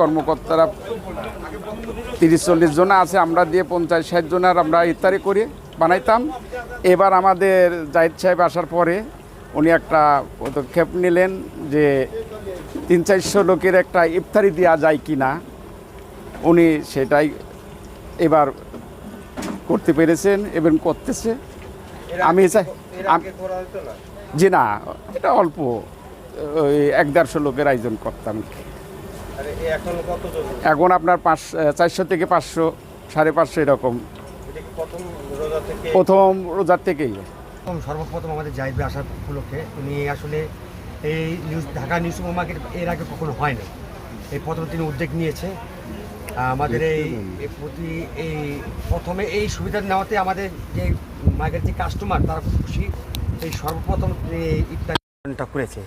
কর্মকর্তারা তিরিশ চল্লিশ জন আছে আমরা দিয়ে পঞ্চাশ ষাট জনের আমরা ইফতারি করে বানাইতাম। এবার আমাদের জাহিদ সাহেব আসার পরে উনি একটা পদক্ষেপ নিলেন যে তিন চারশো লোকের একটা ইফতারি দেওয়া যায় কি না উনি সেটাই এবার করতে পেরেছেন এবং করতেছে। আমি চাই জি না এটা অল্প ওই এক দেড়শো লোকের আয়োজন করতাম। এখন এখন আপনার পাঁচ চারশো থেকে পাঁচশো সাড়ে পাঁচশো এরকম। প্রথম রোজা থেকে? রোজার থেকেই। প্রথম সর্বপ্রথম আমাদের জাহিদ আসার উপলক্ষে উনি আসলে এই নিউজ ঢাকা নিউজ মার্কেট এর আগে কখনো হয় না এই প্রথম তিনি উদ্যোগ নিয়েছে। আমাদের এই প্রতি এই প্রথমে এই সুবিধা নেওয়াতে আমাদের যে মার্কেট যে কাস্টমার তারা খুব খুশি। এই সর্বপ্রথম তিনি এই ইফতারটা করেছে।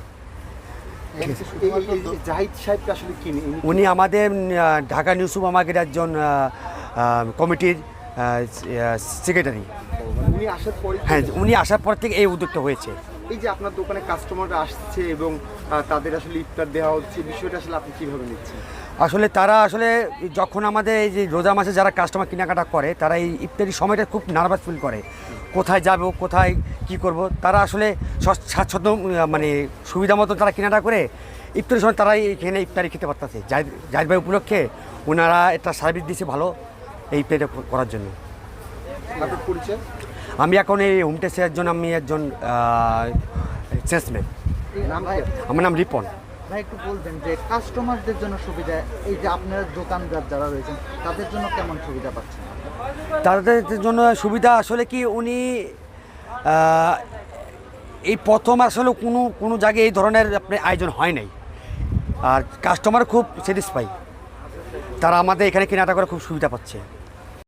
জাহিদ সাহেবকে আসলে কি উনি আমাদের ঢাকা নিউজ সুপার মার্কেটের একজন কমিটির সেক্রেটারি হ্যাঁ উনি আসার পর থেকে এই উদ্যোগটা হয়েছে। এই যে আপনার দোকানে কাস্টমাররা আসছে এবং তাদের আসলে ইফতার দেওয়া হচ্ছে বিষয়টা আসলে আপনি কীভাবে নিচ্ছেন? আসলে তারা আসলে যখন আমাদের এই যে রোজা মাসে যারা কাস্টমার কেনাকাটা করে তারা এই ইফতারি সময়টা খুব নার্ভাস ফিল করে। কোথায় যাব কোথায় কি করব? তারা আসলে স্বাচ্ছন্দ্য মানে সুবিধা মতো তারা কেনাটা করে ইফতারির সময় তারা এখানে ইফতারি খেতে পারতেছে। জাহিদ ভাই উপলক্ষে ওনারা একটা সার্ভিস দিয়েছে ভালো এই ইফতারিটা করার জন্য। পরিচয়? আমি এখন এই হোম টেস্টের জন্য আমি একজন সেলসম্যান নাম আমার নাম রিপন। ভাই একটু বলবেন যে কাস্টমারদের জন্য সুবিধা এই যে আপনার দোকানদার যারা রয়েছেন তাদের জন্য কেমন সুবিধা পাচ্ছেন? তাদের জন্য সুবিধা আসলে কি উনি এই প্রথম আসলে কোনো কোনো জায়গায় এই ধরনের আপনার আয়োজন হয় নাই। আর কাস্টমার খুব স্যাটিসফাই তারা আমাদের এখানে কেনাটা করে খুব সুবিধা পাচ্ছে।